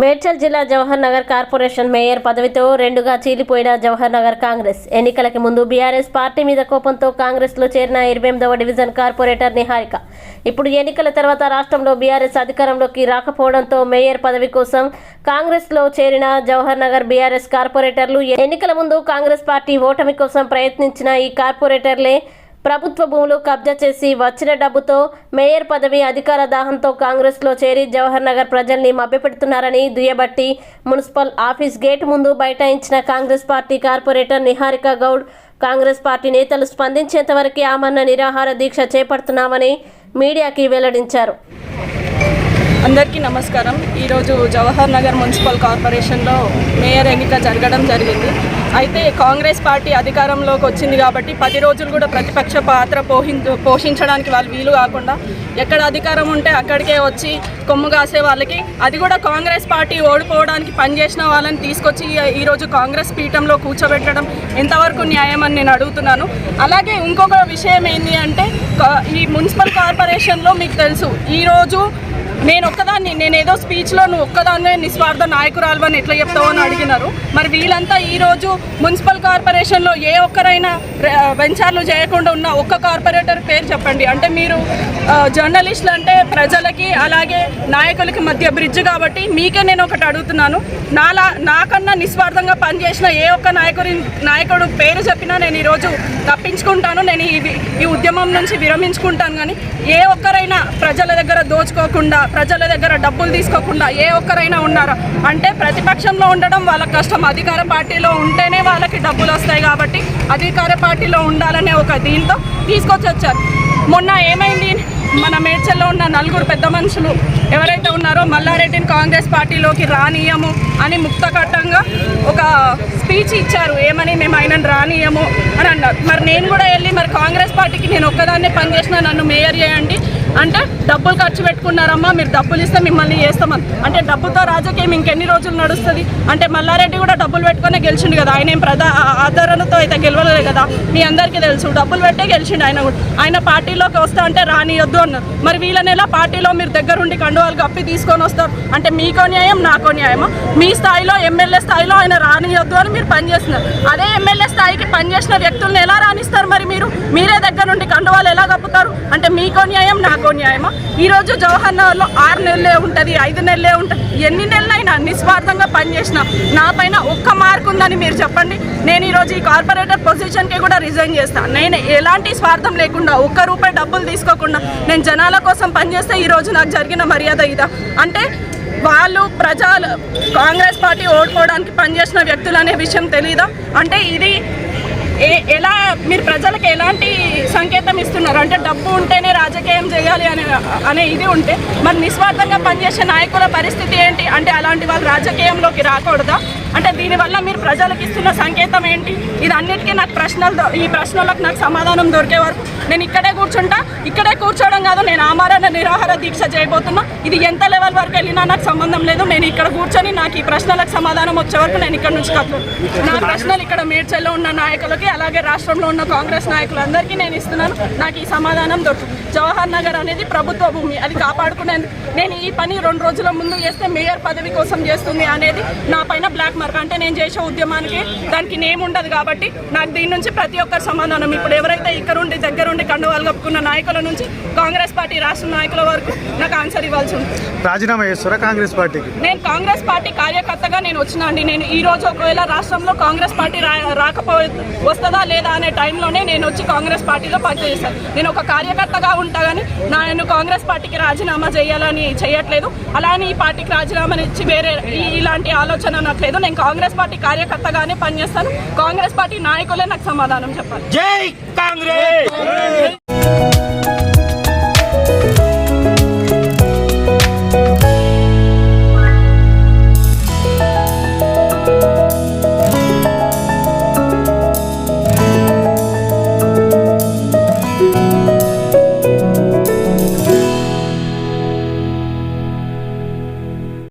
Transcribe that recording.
మేడ్చల్ జిల్లా Jawahar Nagar corporation mayor పదవితో రెండుగా చీలిపోయిన జవహర్ నగర్ కాంగ్రెస్. ఎన్నికలకి ముందు బీఆర్ఎస్ పార్టీ మీద కోపంతో కాంగ్రెస్లో చేరిన ఇరవై ఎనిమిదవ డివిజన్ కార్పొరేటర్ నిహారిక. ఇప్పుడు ఎన్నికల తర్వాత రాష్ట్రంలో బీఆర్ఎస్ అధికారంలోకి రాకపోవడంతో మేయర్ పదవి కోసం కాంగ్రెస్లో చేరిన జవహర్ నగర్ బీఆర్ఎస్ కార్పొరేటర్లు ఎన్నికల ముందు కాంగ్రెస్ పార్టీ ఓటమి కోసం ప్రయత్నించిన ఈ కార్పొరేటర్లే ప్రభుత్వ భూములు కబ్జా చేసి వచ్చిన డబ్బుతో మేయర్ పదవి అధికార దాహంతో కాంగ్రెస్లో చేరి జవహర్ నగర్ ప్రజల్ని మభ్యపెడుతున్నారని దుయ్యబట్టి మున్సిపల్ ఆఫీస్ గేట్ ముందు బైఠాయించిన Congress party corporator Niharika Goud Congress party నేతలు స్పందించేంతవరకే ఆమరణ నిరాహార దీక్ష చేపడుతున్నామని మీడియాకి వెల్లడించారు. అందరికీ నమస్కారం. ఈరోజు జవహర్ నగర్ మున్సిపల్ కార్పొరేషన్లో మేయర్ ఎన్నిక జరగడం జరిగింది. అయితే కాంగ్రెస్ పార్టీ అధికారంలోకి వచ్చింది కాబట్టి పది రోజులు కూడా ప్రతిపక్ష పాత్ర పోహి పోషించడానికి వాళ్ళు వీలు కాకుండా ఎక్కడ అధికారం ఉంటే అక్కడికే వచ్చి కొమ్ము కాసే వాళ్ళకి. అది కూడా కాంగ్రెస్ పార్టీ ఓడిపోవడానికి పనిచేసిన వాళ్ళని తీసుకొచ్చి ఈరోజు కాంగ్రెస్ పీఠంలో కూర్చోబెట్టడం ఎంతవరకు న్యాయం అని నేను అడుగుతున్నాను. అలాగే ఇంకొక విషయం ఏంటి అంటే ఈ మున్సిపల్ కార్పొరేషన్లో మీకు తెలుసు ఈరోజు నేను ఒక్కదాన్ని నేను ఏదో స్పీచ్లో నువ్వు ఒక్కదాన్నే నిస్వార్థ నాయకురాలు అని ఎట్లా చెప్తావు అని అడిగినారు. మరి వీళ్ళంతా ఈరోజు మున్సిపల్ కార్పొరేషన్లో ఏ ఒక్కరైనా వెంచర్లు చేయకుండా ఉన్న ఒక్క కార్పొరేటర్ పేరు చెప్పండి. అంటే మీరు జర్నలిస్టులు అంటే ప్రజలకి అలాగే నాయకులకి మధ్య బ్రిడ్జ్ కాబట్టి మీకే నేను ఒకటి అడుగుతున్నాను. నాలా నాకన్నా నిస్వార్థంగా పనిచేసిన ఏ ఒక్క నాయకుడి నాయకుడు పేరు చెప్పినా నేను ఈరోజు తప్పించుకుంటాను. నేను ఇది ఈ ఉద్యమం నుంచి విరమించుకుంటాను కానీ ఏ ఒక్కరైనా ప్రజల దగ్గర దోచుకోకుండా ప్రజల దగ్గర డబ్బులు తీసుకోకుండా ఏ ఒక్కరైనా ఉన్నారా? అంటే ప్రతిపక్షంలో ఉండడం వాళ్ళ కష్టం. అధికార పార్టీలో ఉంటే ఉంటేనే వాళ్ళకి డబ్బులు వస్తాయి కాబట్టి అధికార పార్టీలో ఉండాలనే ఒక దీంతో తీసుకొచ్చి వచ్చారు. మొన్న ఏమైంది? మన మేడ్చల్లో ఉన్న నలుగురు పెద్ద మనుషులు ఎవరైతే ఉన్నారో మల్లారెడ్డిని కాంగ్రెస్ పార్టీలోకి రానియము అని ముక్తకట్టంగా ఒక స్పీచ్ ఇచ్చారు. ఏమని మేము ఆయనను రానియము అని అన్నారు. మరి నేను కూడా వెళ్ళి మరి కాంగ్రెస్ పార్టీకి నేను ఒక్కదాన్నే పనిచేసిన నన్ను మేయర్ చేయండి. అంటే డబ్బులు ఖర్చు పెట్టుకున్నారమ్మా మీరు డబ్బులు ఇస్తే మిమ్మల్ని చేస్తామని అంటే డబ్బుతో రాజకీయం ఇంకెన్ని రోజులు నడుస్తుంది? అంటే మల్లారెడ్డి కూడా డబ్బులు పెట్టుకునే గెలిచిండు కదా ఆయన ఏం ప్రధా ఆదరణతో అయితే గెలవలేదు కదా మీ అందరికీ తెలుసు డబ్బులు పెట్టే గెలిచిండు ఆయన కూడా. ఆయన పార్టీలోకి వస్తా అంటే రానియొద్దు అన్నారు. మరి వీళ్ళని ఎలా పార్టీలో మీరు దగ్గరుండి కండువాలు కప్పి తీసుకొని వస్తారు. అంటే మీకో న్యాయం నాకో న్యాయమా? మీ స్థాయిలో ఎమ్మెల్యే స్థాయిలో ఆయన రానియొద్దు అని మీరు పనిచేస్తున్నారు. అదే ఎమ్మెల్యే స్థాయికి పనిచేసిన వ్యక్తులను ఎలా రాణిస్తారు మరి మీరు? మీరే దగ్గర నుండి కండువాలు ఎలా కప్పుతారు? అంటే మీకో న్యాయం నాకు న్యాయమా? ఈరోజు జవహర్ నగర్లో ఆరు నెలలే ఉంటుంది ఐదు నెలలే ఉంటుంది. ఎన్ని నెలలైనా నిస్వార్థంగా పనిచేసిన నా పైన ఒక్క మార్క్ ఉందని మీరు చెప్పండి. నేను ఈరోజు ఈ కార్పొరేటర్ పొజిషన్కి కూడా రిజైన్ చేస్తాను నేను ఎలాంటి స్వార్థం లేకుండా ఒక్క రూపాయి డబ్బులు తీసుకోకుండా నేను జనాల కోసం పనిచేస్తే ఈరోజు నాకు జరిగిన మర్యాద ఇదా? అంటే వాళ్ళు ప్రజలు కాంగ్రెస్ పార్టీ ఓడిపోవడానికి పనిచేసిన వ్యక్తులు అనే విషయం తెలీదా? అంటే ఇది ఏ ఎలా మీరు ప్రజలకు ఎలాంటి సంకేతం ఇస్తున్నారు? అంటే డబ్బు ఉంటేనే రాజకీయం చేయాలి అనే అనే ఇది ఉంటే మరి నిస్వార్థంగా పనిచేసే నాయకుల పరిస్థితి ఏంటి? అంటే అలాంటి వాళ్ళు రాజకీయంలోకి రాకూడదా? అంటే దీనివల్ల మీరు ప్రజలకు ఇస్తున్న సంకేతం ఏంటి? ఇది అన్నిటికీ నాకు ప్రశ్నలు ఈ ప్రశ్నలకు నాకు సమాధానం దొరికే వరకు నేను ఇక్కడే కూర్చుంటా ఇక్కడే కూర్చోవడం కాదు నేను ఆమరణ నిరాహార దీక్ష చేయబోతున్నా. ఇది ఎంత లెవెల్ వరకు వెళ్ళినా నాకు సంబంధం లేదు. నేను ఇక్కడ కూర్చొని నాకు ఈ ప్రశ్నలకు సమాధానం వచ్చే వరకు నేను ఇక్కడ నుంచి కట్టు నా ప్రశ్నలు ఇక్కడ మేడ్చల్లో ఉన్న నాయకులకి అలాగే రాష్ట్రంలో ఉన్న కాంగ్రెస్ నాయకులందరికీ నేను ఇస్తున్నాను. నాకు ఈ సమాధానం దొరుకుతుంది. జవహర్ నగర్ అనేది ప్రభుత్వ భూమి. అది కాపాడుకునేందుకు. నేను ఈ పని రెండు రోజుల ముందు చేస్తే మేయర్ పదవి కోసం చేస్తుంది అనేది నా పైన బ్లాక్ మార్క్ అంటే నేను చేసే ఉద్యమానికి దానికి నేమ్ ఉండదు కాబట్టి నాకు దీని నుంచి ప్రతి ఒక్కరి సమాధానం. ఇప్పుడు ఎవరైతే ఇక్కడ ఉండి దగ్గరుండి కండువాలు కప్పుకున్న నాయకుల నుంచి కాంగ్రెస్ పార్టీ రాష్ట్ర నాయకుల వరకు నాకు ఆన్సర్ ఇవ్వాల్సి ఉంటుంది రాజీనామా చేస్తారా కాంగ్రెస్ పార్టీకి? నేను కాంగ్రెస్ పార్టీ కార్యకర్తగా నేను వచ్చిన అండి. నేను ఈ రోజు ఒకవేళ రాష్ట్రంలో కాంగ్రెస్ పార్టీ రా రాకపో వస్తుందా లేదా అనే టైంలోనే నేను వచ్చి కాంగ్రెస్ పార్టీలో పనిచేస్తాను నేను ఒక కార్యకర్తగా ఉంటా కానీ నేను కాంగ్రెస్ పార్టీకి రాజీనామా చేయాలని చేయట్లేదు. అలానే ఈ పార్టీకి రాజీనామా ఇచ్చి వేరే ఇలాంటి ఆలోచన నాకు లేదు. నేను కాంగ్రెస్ పార్టీ కార్యకర్తగానే పనిచేస్తాను. కాంగ్రెస్ పార్టీ నాయకులే నాకు సమాధానం చెప్పాలి. జై కాంగ్రెస్!